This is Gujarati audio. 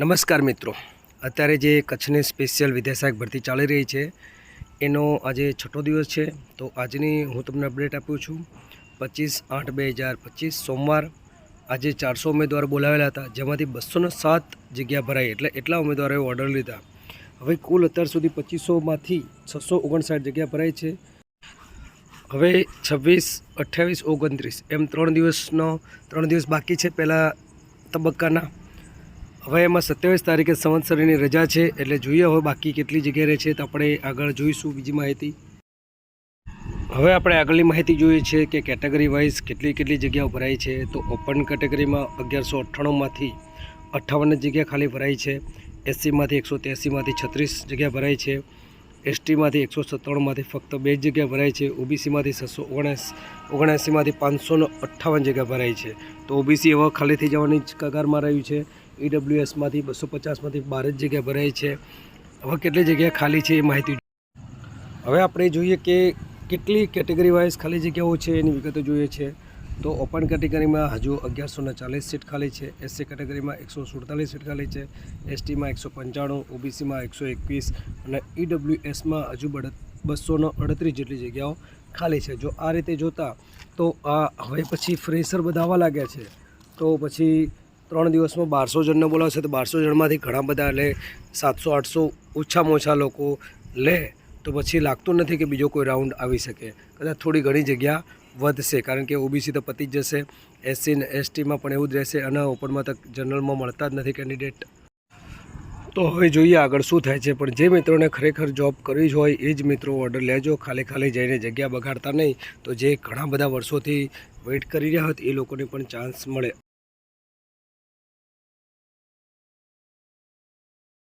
નમસ્કાર મિત્રો. અત્યારે જે કચ્છની સ્પેશિયલ વિદ્યાસહાયક ભરતી ચાલી રહી છે, એનો આજે છઠ્ઠો દિવસ છે. તો આજની હું તમને અપડેટ આપું છું. પચીસ આઠ બે હજાર પચીસ સોમવાર આજે ચારસો ઉમેદવાર બોલાવેલા હતા, જેમાંથી બસોને સાત જગ્યા ભરાઈ એટલે એટલા ઉમેદવારોએ ઓર્ડર લીધા. હવે કુલ અત્યાર સુધી પચીસોમાંથી છસો ઓગણસાઠ જગ્યા ભરાઈ છે. હવે છવ્વીસ, અઠ્યાવીસ, ઓગણત્રીસ એમ ત્રણ દિવસનો ત્રણ દિવસ બાકી છે પહેલાં તબક્કાના. હવે એમાં સત્યાવીસ તારીખે સંવત્સરીની રજા છે, એટલે જોઈએ હવે બાકી કેટલી જગ્યાએ રહે છે, તો આપણે આગળ જોઈશું બીજી માહિતી. હવે આપણે આગળની માહિતી જોઈએ છે કે કેટેગરી વાઇઝ કેટલી કેટલી જગ્યાઓ ભરાઈ છે, તો ઓપન કેટેગરીમાં અગિયારસો અઠ્ઠાણુંમાંથી અઠ્ઠાવન જગ્યા ખાલી ભરાઈ છે, એસસીમાંથી એકસો ત્યાસીમાંથી છત્રીસ જગ્યા ભરાઈ છે, એસટીમાંથી એકસો સત્તાણુંમાંથી ફક્ત બે જગ્યા ભરાઈ છે, ઓબીસીમાંથી છસો ઓગણસ ઓગણએંસીમાંથી પાંચસો અઠ્ઠાવન જગ્યા ભરાઈ છે, તો ઓબીસી હવે ખાલી થઈ જવાની જ કગારમાં રહ્યું છે ઈડબ્લ્યુએસમાંથી બસો પચાસમાંથી બાર જ જગ્યા ભરાઈ છે. હવે કેટલી જગ્યા ખાલી છે એ માહિતી હવે આપણે જોઈએ કે કેટલી કેટેગરી વાઇઝ ખાલી જગ્યાઓ છે એની વિગતો જોઈએ છે. તો ઓપન કેટેગરીમાં હજુ અગિયારસો ને ચાલીસ સીટ ખાલી છે. એસસી કેટેગરીમાં એકસો સુડતાલીસ સીટ ખાલી છે. એસટીમાં એકસો પંચાણું ઓબીસીમાં એકસો એકવીસ અને ઈડબ્લ્યુએસમાં હજુ બડ બસો અડત્રીસ જેટલી જગ્યાઓ ખાલી છે. જો આ રીતે જોતા તો આ હવે પછી ફ્રેશર બધા આવવા લાગ્યા છે. તો પછી ત્રણ દિવસમાં બારસો જણને બોલાવશે તો બારસો જણમાંથી ઘણા બધા એટલે સાતસો, આઠસો ઓછામાં ઓછા લોકો લે તો પછી લાગતું નથી કે બીજો કોઈ રાઉન્ડ આવી શકે. કદાચ થોડી ઘણી જગ્યા વધશે. કારણ કે ઓબીસી તો પતી જ જશે. એસસી ને એસટીમાં પણ એવું જ રહેશે અને ઓપનમાં તો જનરલમાં મળતા જ નથી કેન્ડિડેટ તો હવે જોઈએ આગળ શું થાય છે. પણ જે મિત્રોને ખરેખર જોબ કરવી જ હોય એ જ મિત્રો ઓર્ડર લેજો. ખાલી ખાલી જઈને જગ્યા બગાડતા નહીં તો જે ઘણા બધા વર્ષોથી વેઇટ કરી રહ્યા હતા એ લોકોને પણ ચાન્સ મળે.